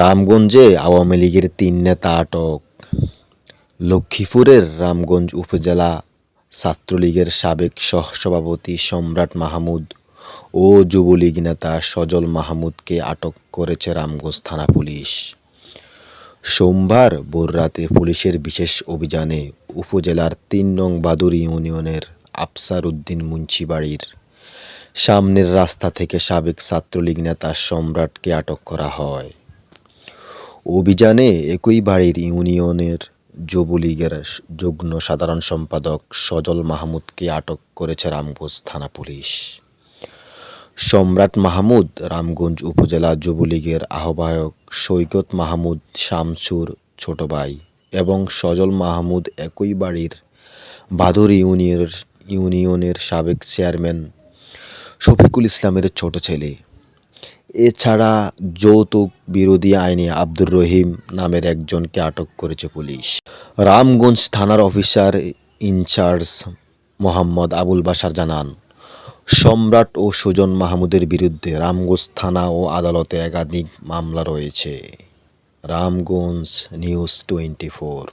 রামগঞ্জে আওয়ামী লীগের তিন নেতা আটক। লক্ষ্মীপুরের রামগঞ্জ উপজেলা ছাত্রলীগের সাবেক সহসভাপতি সম্রাট মাহমুদ ও যুবলীগ নেতা সজল মাহমুদকে আটক করেছে রামগঞ্জ থানা পুলিশ। সোমবার ভোররাতে পুলিশের বিশেষ অভিযানে উপজেলার তিন নং বাদুর ইউনিয়নের আফসার উদ্দিন মুন্সি বাড়ির সামনের রাস্তা থেকে সাবেক ছাত্রলীগ নেতা সম্রাটকে আটক করা হয়। অভিযানে একই বাড়ির ইউনিয়নের যুবলীগের যুগ্ম সাধারণ সম্পাদক সজল মাহমুদকে আটক করেছে রামগঞ্জ থানা পুলিশ। সম্রাট মাহমুদ রামগঞ্জ উপজেলা যুবলীগের আহ্বায়ক সৈকত মাহমুদ শামসুর ছোট ভাই এবং সজল মাহমুদ একই বাড়ির বাদুর ইউনিয়নের ইউনিয়নের সাবেক চেয়ারম্যান শফিকুল ইসলামের ছোট ছেলে। এছাড়া যৌতুক বিরোধী আইনে আব্দুর রহিম নামের একজনকে আটক করেছে পুলিশ। রামগঞ্জ থানার officer in charge Mohammad Abul Bashar জানান, সম্রাট ও সুজন মাহমুদের বিরুদ্ধে রামগঞ্জ থানা ও আদালতে একাধিক মামলা রয়েছে। Ramganj news twenty four.